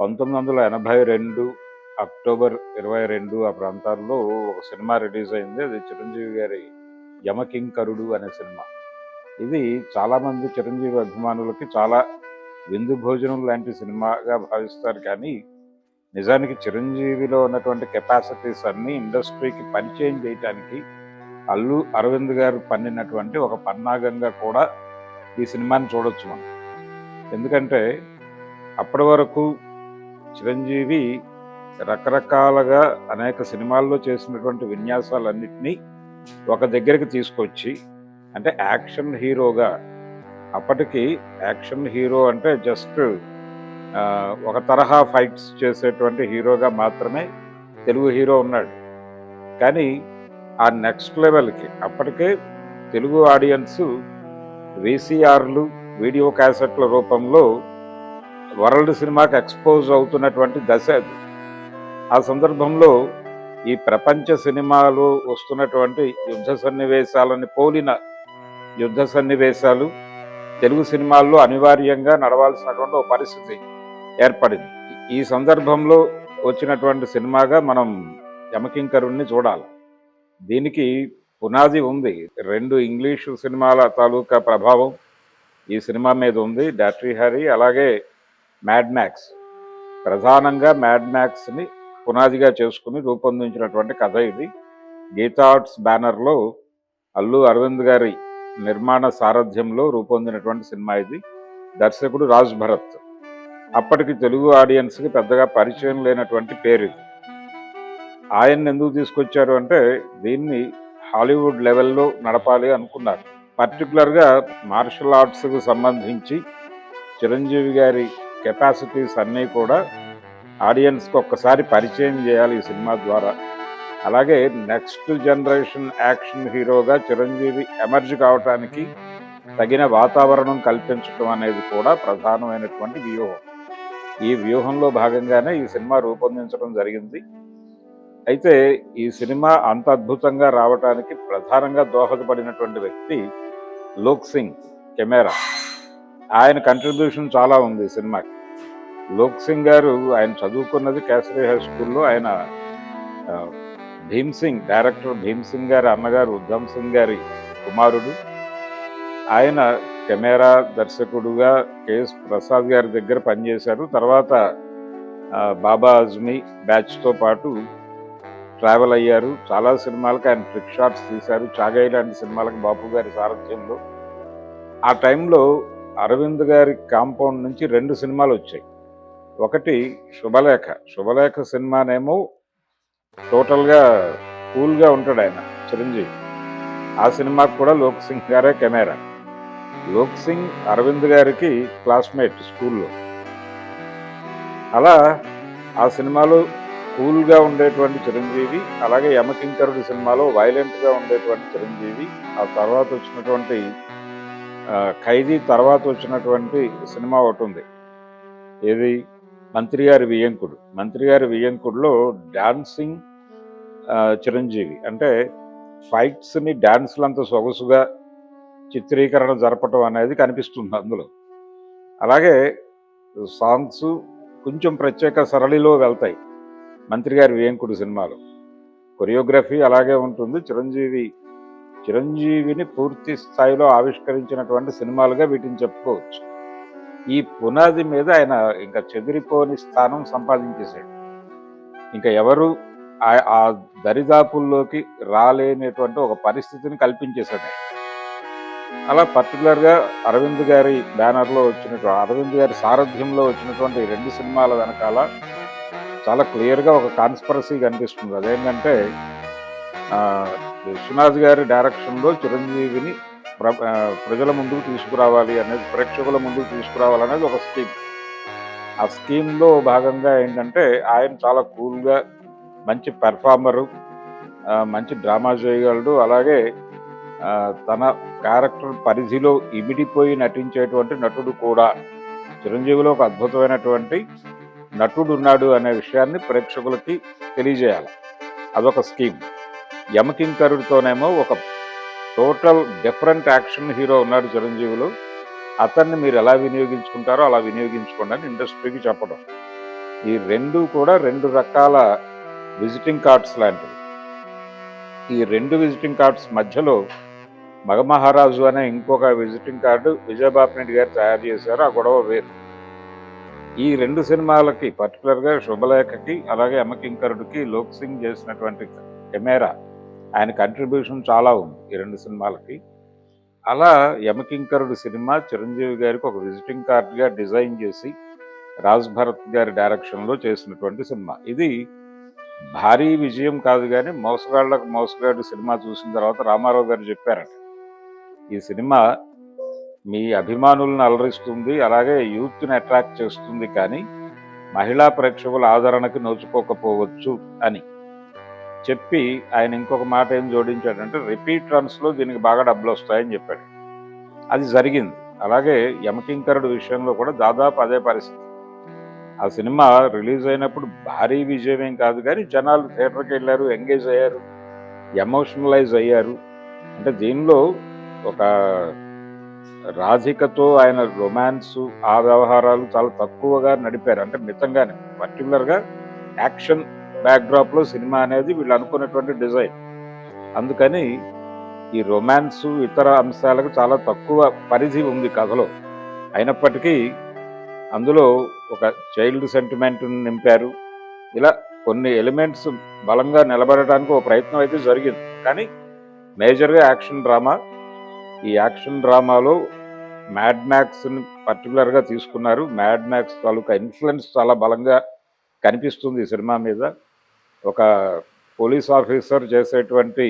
పంతొమ్మిది వందల ఎనభై రెండు అక్టోబర్ ఇరవై రెండు ఆ ప్రాంతాల్లో ఒక సినిమా రిలీజ్ అయింది. అది చిరంజీవి గారి యమకింకరుడు అనే సినిమా. ఇది చాలామంది చిరంజీవి అభిమానులకి చాలా విందు భోజనం లాంటి సినిమాగా భావిస్తారు. కానీ నిజానికి చిరంజీవిలో ఉన్నటువంటి కెపాసిటీస్ అన్నీ ఇండస్ట్రీకి పరిచయం చేయడానికి అల్లు అరవింద్ గారు పన్నినటువంటి ఒక పన్నాగంగా కూడా ఈ సినిమాని చూడొచ్చు మనం. ఎందుకంటే అప్పటి వరకు చిరంజీవి రకరకాలుగా అనేక సినిమాల్లో చేసినటువంటి విన్యాసాలన్నింటినీ ఒక దగ్గరికి తీసుకొచ్చి అంటే యాక్షన్ హీరోగా అప్పటికి యాక్షన్ హీరో అంటే జస్ట్ ఒక తరహా ఫైట్స్ చేసేటువంటి హీరోగా మాత్రమే తెలుగు హీరో ఉన్నాడు. కానీ ఆ నెక్స్ట్ లెవెల్కి అప్పటికే తెలుగు ఆడియన్స్ వీసీఆర్లు వీడియో క్యాసెట్ల రూపంలో వరల్డ్ సినిమాకి ఎక్స్పోజ్ అవుతున్నటువంటి దశ అది. ఆ సందర్భంలో ఈ ప్రపంచ సినిమాలు వస్తున్నటువంటి యుద్ధ సన్నివేశాలని పోలిన యుద్ధ సన్నివేశాలు తెలుగు సినిమాల్లో అనివార్యంగా నడవాల్సినటువంటి ఒక పరిస్థితి ఏర్పడింది. ఈ సందర్భంలో వచ్చినటువంటి సినిమాగా మనం యమకింకరుణ్ణి చూడాలి. దీనికి పునాది ఉంది. రెండు ఇంగ్లీషు సినిమాల తాలూకా ప్రభావం ఈ సినిమా మీద ఉంది. డాట్రీ హరి అలాగే మ్యాడ్ మ్యాక్స్ ప్రధానంగా మ్యాడ్ మ్యాక్స్ని పునాదిగా చేసుకుని రూపొందించినటువంటి కథ ఇది. గీతా ఆర్ట్స్ బ్యానర్లో అల్లు అరవింద్ గారి నిర్మాణ సారథ్యంలో రూపొందినటువంటి సినిమా ఇది. దర్శకుడు రాజ్ భరత్. అప్పటికి తెలుగు ఆడియన్స్కి పెద్దగా పరిచయం లేనటువంటి పేరు ఇది. ఆయన్ని ఎందుకు తీసుకొచ్చారు అంటే దీన్ని హాలీవుడ్ లెవెల్లో నడపాలి అనుకున్నారు. పర్టికులర్గా మార్షల్ ఆర్ట్స్కు సంబంధించి చిరంజీవి గారి కెపాసిటీస్ అన్నీ కూడా ఆడియన్స్కి ఒక్కసారి పరిచయం చేయాలి ఈ సినిమా ద్వారా. అలాగే నెక్స్ట్ జనరేషన్ యాక్షన్ హీరోగా చిరంజీవి ఎమర్జ్ కావటానికి తగిన వాతావరణం కల్పించడం అనేది కూడా ప్రధానమైనటువంటి వ్యూహం. ఈ వ్యూహంలో భాగంగానే ఈ సినిమా రూపొందించడం జరిగింది. అయితే ఈ సినిమా అంత అద్భుతంగా రావటానికి ప్రధానంగా దోహదపడినటువంటి వ్యక్తి లోక్ సింగ్ కెమెరా. ఆయన కంట్రిబ్యూషన్ చాలా ఉంది సినిమాకి. లోక్ సింగ్ గారు ఆయన చదువుకున్నది కేసరి హై స్కూల్లో ఆయన భీమ్ సింగ్ డైరెక్టర్ భీమ్ సింగ్ గారి అన్నగారు ఉద్ధమ్ సింగ్ గారి కుమారుడు. ఆయన కెమెరా దర్శకుడుగా కేఎస్ ప్రసాద్ గారి దగ్గర పనిచేశారు. తర్వాత బాబా అజ్మీ బ్యాచ్తో పాటు ట్రావెల్ అయ్యారు. చాలా సినిమాలకు ఆయన ట్రిక్ షాట్స్ తీశారు. చాగై లాంటి సినిమాలకు బాపు గారి సారథ్యంలో. ఆ టైంలో అరవింద్ గారి కాంపౌండ్ నుంచి రెండు సినిమాలు వచ్చాయి. ఒకటి శుభలేఖ. శుభలేఖ సినిమానేమో టోటల్గా కూల్గా ఉంటాడు ఆయన చిరంజీవి. ఆ సినిమాకు కూడా లోక్ సింగ్ గారే కెమెరా. లోక్ సింగ్ అరవింద్ గారికి క్లాస్మేట్ స్కూల్లో. అలా ఆ సినిమాలో కూల్గా ఉండేటువంటి చిరంజీవి అలాగే యమకింకరుడు సినిమాలో వైలెంట్గా ఉండేటువంటి చిరంజీవి ఆ తర్వాత వచ్చినటువంటి ఖైదీ తర్వాత వచ్చినటువంటి సినిమా ఒకటి ఉంది. ఏది? మంత్రి గారి వియ్యంకుడు. మంత్రి గారి వియ్యంకుడులో డాన్సింగ్ చిరంజీవి. అంటే ఫైట్స్ని డాన్స్లంత సొగసుగా చిత్రీకరణ జరపటం అనేది కనిపిస్తుంది అందులో. అలాగే సాంగ్స్ కొంచెం ప్రత్యేక సరళిలో వెళ్తాయి మంత్రి గారి వియ్యంకుడు సినిమాలో. కొరియోగ్రఫీ అలాగే ఉంటుంది. చిరంజీవి చిరంజీవిని పూర్తి స్థాయిలో ఆవిష్కరించినటువంటి సినిమాలుగా వీటిని చెప్పుకోవచ్చు. ఈ పునాది మీద ఆయన ఇంకా చెదిరిపోని స్థానం సంపాదించేశాడు. ఇంకా ఎవరు ఆ- ఆ దరిదాపుల్లోకి రాలేనటువంటి ఒక పరిస్థితిని కల్పించేశాడు అలా పర్టికులర్గా అరవింద్ గారి బ్యానర్లో వచ్చినటువంటి అరవింద్ గారి సారథ్యంలో వచ్చినటువంటి రెండు సినిమాల వెనకాల చాలా క్లియర్గా ఒక కాన్స్పరసీ కనిపిస్తుంది. అదేంటంటే విశ్వనాథ్ గారి డైరెక్షన్లో చిరంజీవిని ప్ర ప్రజల ముందుకు తీసుకురావాలి అనేది ప్రేక్షకుల ముందుకు తీసుకురావాలనేది ఒక స్కీమ్. ఆ స్కీమ్లో భాగంగా ఏంటంటే ఆయన చాలా కూల్గా మంచి పెర్ఫార్మరు మంచి డ్రామా చేయగలడు. అలాగే తన క్యారెక్టర్ పరిధిలో ఇమిడిపోయి నటించేటువంటి నటుడు కూడా. చిరంజీవిలో ఒక అద్భుతమైనటువంటి నటుడు ఉన్నాడు అనే విషయాన్ని ప్రేక్షకులకి తెలియజేయాలి. అదొక స్కీమ్. యమకింకరుడితోనేమో ఒక టోటల్ డిఫరెంట్ యాక్షన్ హీరో ఉన్నాడు చిరంజీవులు. అతన్ని మీరు ఎలా వినియోగించుకుంటారో అలా వినియోగించుకోండి అని ఇండస్ట్రీకి చెప్పడం. ఈ రెండు కూడా రెండు రకాల విజిటింగ్ కార్డ్స్ లాంటివి. ఈ రెండు విజిటింగ్ కార్డ్స్ మధ్యలో మగమహారాజు అనే ఇంకొక విజిటింగ్ కార్డు విజయబాపిరెడ్డి గారు తయారు చేశారు. ఆ గొడవ వేరు. ఈ రెండు సినిమాలకి పర్టికులర్గా శుభలేఖకి అలాగే అమ్మకింకరుడికి లోక్ సింగ్ చేసినటువంటి కెమెరా ఆయన కంట్రిబ్యూషన్ చాలా ఉంది ఈ రెండు సినిమాలకి. అలా యమకింకరుడు సినిమా చిరంజీవి గారికి ఒక విజిటింగ్ కార్డ్గా డిజైన్ చేసి రాజ్ భరత్ గారి డైరెక్షన్లో చేసినటువంటి సినిమా. ఇది భారీ విజయం కాదు కానీ మోసగాళ్ళకు మోసగాడు సినిమా చూసిన తర్వాత రామారావు గారు చెప్పారట. ఈ సినిమా మీ అభిమానులను అలరిస్తుంది అలాగే యూత్ని అట్రాక్ట్ చేస్తుంది కానీ మహిళా ప్రేక్షకుల ఆదరణకు నోచుకోకపోవచ్చు అని. చెప్పి ఆయన ఇంకొక మాట ఏం జోడించాడంటే రిపీట్ రన్స్లో దీనికి బాగా డబ్బులు వస్తాయని చెప్పాడు. అది జరిగింది. అలాగే యమకింకరుడు విషయంలో కూడా దాదాపు అదే పరిస్థితి. ఆ సినిమా రిలీజ్ అయినప్పుడు భారీ విజయమేం కాదు కానీ జనాలు థియేటర్కి వెళ్ళారు ఎంగేజ్ అయ్యారు ఎమోషనలైజ్ అయ్యారు. అంటే దీనిలో ఒక రాధికతో ఆయన రొమాన్స్ ఆ వ్యవహారాలు చాలా తక్కువగా నడిపారు. అంటే మితంగానే పర్టికులర్గా యాక్షన్ బ్యాక్డ్రాప్లో సినిమా అనేది వీళ్ళు అనుకున్నటువంటి డిజైన్. అందుకని ఈ రొమాన్స్ ఇతర అంశాలకు చాలా తక్కువ పరిధి ఉంది కథలో. అయినప్పటికీ అందులో ఒక చైల్డ్ సెంటిమెంట్ నింపారు. ఇలా కొన్ని ఎలిమెంట్స్ బలంగా నిలబడటానికి ఒక ప్రయత్నం అయితే జరిగింది. కానీ మేజర్గా యాక్షన్ డ్రామా ఈ యాక్షన్ డ్రామాలో మ్యాడ్ మ్యాక్స్ని పర్టికులర్గా తీసుకున్నారు. మ్యాడ్ మ్యాక్స్ తాలూకా ఇన్ఫ్లుయెన్స్ చాలా బలంగా కనిపిస్తుంది ఈ సినిమా మీద. ఒక పోలీస్ ఆఫీసర్ చేసేటువంటి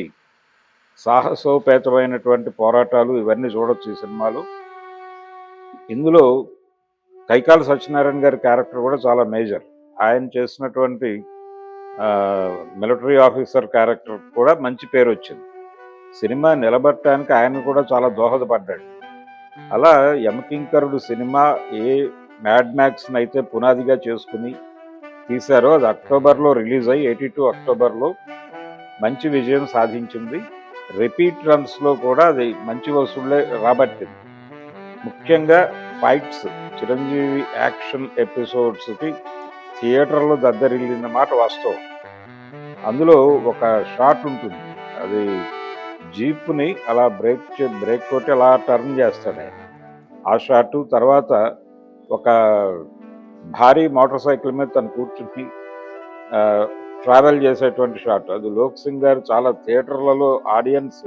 సాహసోపేతమైనటువంటి పోరాటాలు ఇవన్నీ చూడొచ్చు ఈ సినిమాలో. ఇందులో కైకాల సత్యనారాయణ గారి క్యారెక్టర్ కూడా చాలా మేజర్. ఆయన చేసినటువంటి మిలిటరీ ఆఫీసర్ క్యారెక్టర్ కూడా మంచి పేరు వచ్చింది. సినిమా నిలబట్టడానికి ఆయన కూడా చాలా దోహదపడ్డాడు. అలా యమకింకరుడు సినిమా ఏ మ్యాడ్ మ్యాక్స్ని అయితే పునాదిగా చేసుకుని తీశారో. అది అక్టోబర్లో రిలీజ్ అయ్యి ఎయిటీ టూ అక్టోబర్లో మంచి విజయం సాధించింది. రిపీట్ రన్స్లో కూడా అది మంచి వసూళ్ళే రాబట్టింది. ముఖ్యంగా ఫైట్స్ చిరంజీవి యాక్షన్ ఎపిసోడ్స్కి థియేటర్లో దద్దరిల్లిన మాట వాస్తవం. అందులో ఒక షాట్ ఉంటుంది. అది జీప్ని అలా బ్రేక్ చే బ్రేక్ కొట్టి అలా టర్న్ చేస్తాడు. ఆయన ఆ షాటు తర్వాత ఒక భారీ మోటార్ సైకిల్ మీద తను కూర్చుని ట్రావెల్ చేసేటువంటి షాట్. అది లోక్ సింగ్ గారు చాలా థియేటర్లలో ఆడియన్స్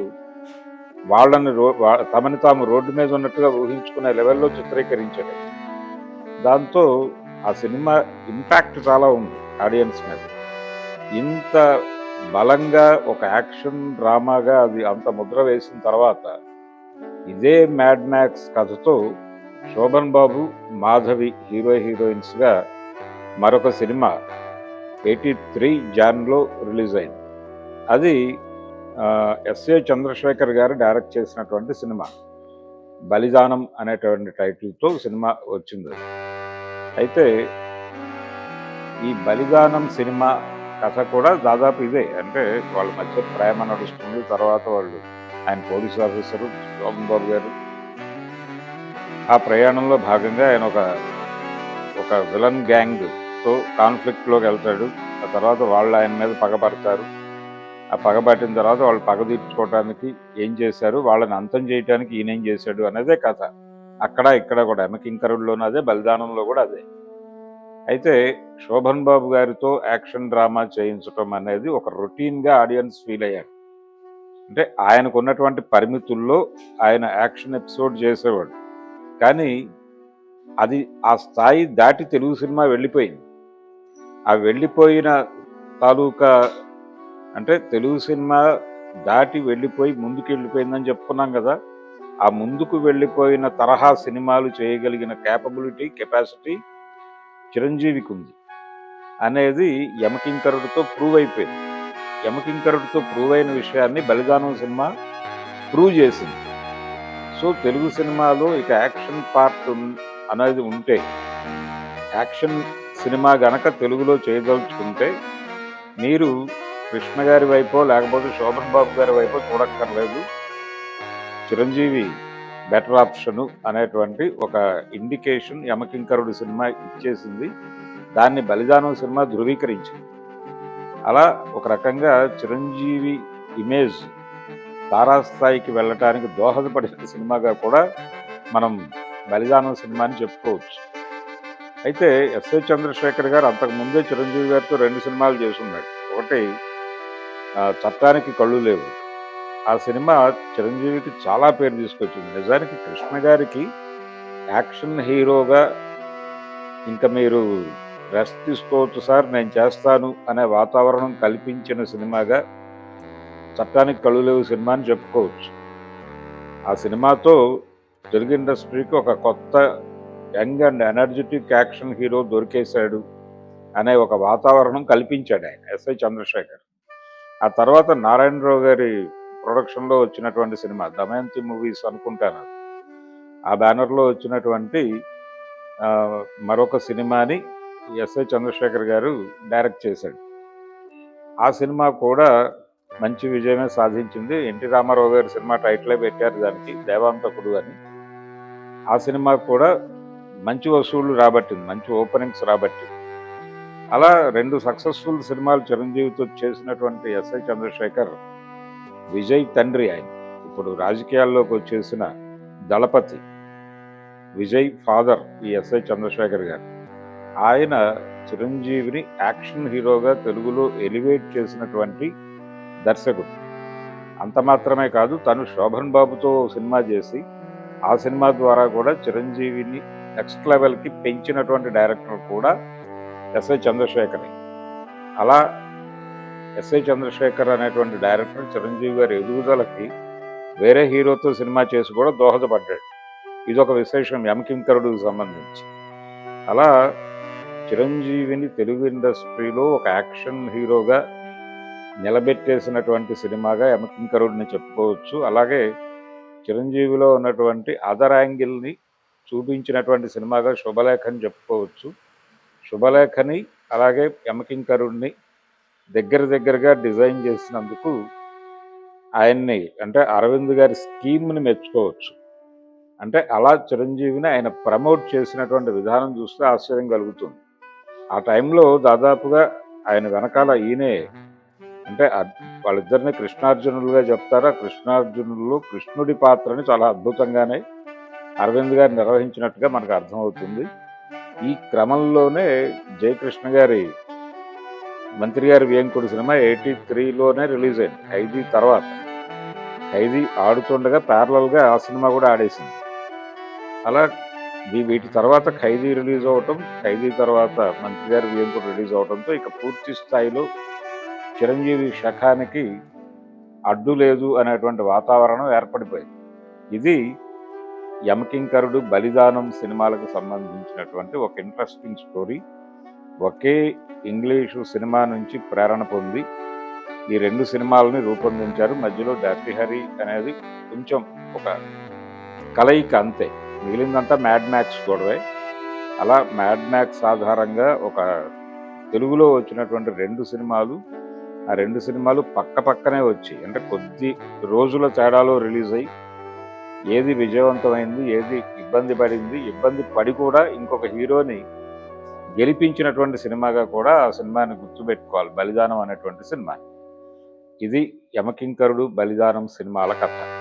వాళ్ళని రో తమని తాము రోడ్డు మీద ఉన్నట్టుగా ఊహించుకునే లెవెల్లో చిత్రీకరించాడు దాంతో ఆ సినిమా ఇంపాక్ట్ చాలా ఉంది ఆడియన్స్ మీద. ఇంత బలంగా ఒక యాక్షన్ డ్రామాగా అది అంత ముద్ర వేసిన తర్వాత ఇదే మ్యాడ్ మ్యాక్స్ కథతో శోభన్ బాబు మాధవి హీరో హీరోయిన్స్గా మరొక సినిమా ఎయిటీ త్రీ జాన్లో రిలీజ్ అయింది. అది ఎస్ఏ చంద్రశేఖర్ గారు డైరెక్ట్ చేసినటువంటి సినిమా. బలిదానం అనేటువంటి టైటిల్తో సినిమా వచ్చింది. అయితే ఈ బలిదానం సినిమా కథ కూడా దాదాపు ఇదే. అంటే వాళ్ళ మధ్య ప్రేమ నడుస్తుంది. తర్వాత వాళ్ళు ఆయన పోలీస్ ఆఫీసరు శోభన్ బాబు గారు ఆ ప్రయాణంలో భాగంగా ఆయన ఒక ఒక విలన్ గ్యాంగ్తో కాన్ఫ్లిక్ట్లోకి వెళ్తాడు. ఆ తర్వాత వాళ్ళు ఆయన మీద పగపడతారు ఆ పగబట్టిన తర్వాత వాళ్ళు పగ తీర్చుకోవడానికి ఏం చేశారు? వాళ్ళని అంతం చేయడానికి ఈయనేం చేశాడు అనేదే కథ. అక్కడ ఇక్కడ కూడా ఎమకింకరుడులోనూ అదే బలిదానంలో కూడా అదే. అయితే శోభన్ బాబు గారితో యాక్షన్ డ్రామా చేయించడం అనేది ఒక రొటీన్గా ఆడియన్స్ ఫీల్ అయ్యాడు అంటే ఆయనకున్నటువంటి పరిమితుల్లో ఆయన యాక్షన్ ఎపిసోడ్ చేసేవాడు. కానీ అది ఆ స్థాయి దాటి తెలుగు సినిమా వెళ్ళిపోయింది. ఆ వెళ్ళిపోయిన తాలూకా అంటే తెలుగు సినిమా దాటి వెళ్ళిపోయి ముందుకు వెళ్ళిపోయిందని చెప్పుకున్నాం కదా ఆ ముందుకు వెళ్ళిపోయిన తరహా సినిమాలు చేయగలిగిన క్యాపబిలిటీ కెపాసిటీ చిరంజీవికి ఉంది అనేది యమకింకరుడితో ప్రూవ్ అయిపోయింది. యమకింకరుడితో ప్రూవ్ అయిన విషయాన్ని బలిదానం సినిమా ప్రూవ్ చేసింది. సో తెలుగు సినిమాలో ఇక యాక్షన్ పార్ట్ అనేది ఉంటే యాక్షన్ సినిమా గనక తెలుగులో చేయదలుచుకుంటే మీరు కృష్ణ గారి వైపో లేకపోతే శోభన్ బాబు గారి వైపో చూడక్కర్లేదు. చిరంజీవి బెటర్ ఆప్షను అనేటువంటి ఒక ఇండికేషన్ యమకింకరుడు సినిమా ఇచ్చేసింది. దాన్ని బలిదానం సినిమా ధృవీకరించింది. అలా ఒక రకంగా చిరంజీవి ఇమేజ్ తారాస్థాయికి వెళ్ళటానికి దోహదపడిన సినిమాగా కూడా మనం బలిదానం సినిమాని చెప్పుకోవచ్చు. అయితే ఎస్ఏ చంద్రశేఖర్ గారు అంతకుముందే చిరంజీవి గారితో రెండు సినిమాలు చేసున్నాడు. ఒకటి చట్టానికి కళ్ళు లేవు. ఆ సినిమా చిరంజీవికి చాలా పేరు తీసుకొచ్చింది. నిజానికి కృష్ణ గారికి యాక్షన్ హీరోగా ఇంకా మీరు రెస్ట్ తీసుకోవచ్చు సార్ నేను చేస్తాను అనే వాతావరణం కల్పించిన సినిమాగా చట్టానికి కళ్ళు లేవు సినిమా అని చెప్పుకోవచ్చు. ఆ సినిమాతో తెలుగు ఇండస్ట్రీకి ఒక కొత్త young and energetic action hero దొరికేశాడు అనే ఒక వాతావరణం కల్పించాడు ఆయన ఎస్ఐ చంద్రశేఖర్. ఆ తర్వాత నారాయణరావు గారి ప్రొడక్షన్లో వచ్చినటువంటి సినిమా దమయంతి మూవీస్ అనుకుంటాను. ఆ బ్యానర్లో వచ్చినటువంటి మరొక సినిమాని ఎస్ఐ చంద్రశేఖర్ గారు డైరెక్ట్ చేశాడు. ఆ సినిమా కూడా మంచి విజయమే సాధించింది. ఎన్టీ రామారావు గారి సినిమా టైటిలే పెట్టారు దానికి దేవాంతకుడు అని. ఆ సినిమా కూడా మంచి వసూళ్ళు రాబట్టింది మంచి ఓపెనింగ్స్ రాబట్టింది. అలా రెండు సక్సెస్ఫుల్ సినిమాలు చిరంజీవితో చేసినటువంటి ఎస్ఐ చంద్రశేఖర్ విజయ్ తండ్రి ఆయన. ఇప్పుడు రాజకీయాల్లోకి వచ్చేసిన దళపతి విజయ్ ఫాదర్ ఈ ఎస్ఐ చంద్రశేఖర్ గారు. ఆయన చిరంజీవిని యాక్షన్ హీరోగా తెలుగులో ఎలివేట్ చేసినటువంటి దర్శకుడు. అంత మాత్రమే కాదు తను శోభన్ బాబుతో సినిమా చేసి ఆ సినిమా ద్వారా కూడా చిరంజీవిని నెక్స్ట్ లెవెల్కి పెంచినటువంటి డైరెక్టర్ కూడా ఎస్ఐ చంద్రశేఖర్. అలా ఎస్ఐ చంద్రశేఖర్ అనేటువంటి డైరెక్టర్ చిరంజీవి గారి ఎదుగుదలకి వేరే హీరోతో సినిమా చేసి కూడా దోహదపడ్డాడు. ఇదొక విశేషం యమకింకరుడికి సంబంధించి. అలా చిరంజీవిని తెలుగు ఇండస్ట్రీలో ఒక యాక్షన్ హీరోగా నిలబెట్టేసినటువంటి సినిమాగా యమకింకరుడిని చెప్పుకోవచ్చు. అలాగే చిరంజీవిలో ఉన్నటువంటి అదర్ యాంగిల్ని చూపించినటువంటి సినిమాగా శుభలేఖని చెప్పుకోవచ్చు. శుభలేఖని అలాగే యమకింకరుడిని దగ్గర దగ్గరగా డిజైన్ చేసినందుకు ఆయన్ని అంటే అరవింద్ గారి స్కీమ్ని మెచ్చుకోవచ్చు. అంటే అలా చిరంజీవిని ఆయన ప్రమోట్ చేసినటువంటి విధానం చూస్తే ఆశ్చర్యం కలుగుతుంది. ఆ టైంలో దాదాపుగా ఆయన వెనకాల ఈయనే అంటే వాళ్ళిద్దరిని కృష్ణార్జునులుగా చెప్తారా? కృష్ణార్జునులు కృష్ణుడి పాత్రని చాలా అద్భుతంగానే అరవింద్ గారు నిర్వహించినట్టుగా మనకు అర్థమవుతుంది. ఈ క్రమంలోనే జయకృష్ణ గారి మంత్రి గారి వేంకుడు సినిమా ఎయిటీ త్రీలోనే రిలీజ్ అయింది. ఖైదీ తర్వాత. ఖైదీ ఆడుతుండగా ప్యారలల్గా ఆ సినిమా కూడా ఆడేసింది. అలా వీటి తర్వాత ఖైదీ రిలీజ్ అవటం ఖైదీ తర్వాత మంత్రి గారి వేంకుడు రిలీజ్ అవటంతో ఇక పూర్తి స్థాయిలో చిరంజీవి శఖానికి అడ్డు లేదు అనేటువంటి వాతావరణం ఏర్పడిపోయింది. ఇది యమకింకరుడు బలిదానం సినిమాలకు సంబంధించినటువంటి ఒక ఇంట్రెస్టింగ్ స్టోరీ. ఒకే ఇంగ్లీషు సినిమా నుంచి ప్రేరణ పొంది ఈ రెండు సినిమాలని రూపొందించారు. మధ్యలో డర్టీ హరి అనేది కొంచెం ఒక కలయిక అంతే. మిగిలిందంతా మ్యాడ్ మ్యాక్స్ గొడవే. అలా మ్యాడ్ మ్యాక్స్ ఆధారంగా ఒక తెలుగులో వచ్చినటువంటి రెండు సినిమాలు ఆ రెండు సినిమాలు పక్క పక్కనే వచ్చి అంటే కొద్ది రోజుల తేడాలో రిలీజ్ అయ్యి ఏది విజయవంతమైంది ఏది ఇబ్బంది పడింది ఇబ్బంది పడి కూడా ఇంకొక హీరోని గెలిపించినటువంటి సినిమాగా కూడా ఆ సినిమాని గుర్తుపెట్టుకోవాలి. బలిదానం అనేటువంటి సినిమా. ఇది యమకింకరుడు బలిదానం సినిమాల కథ.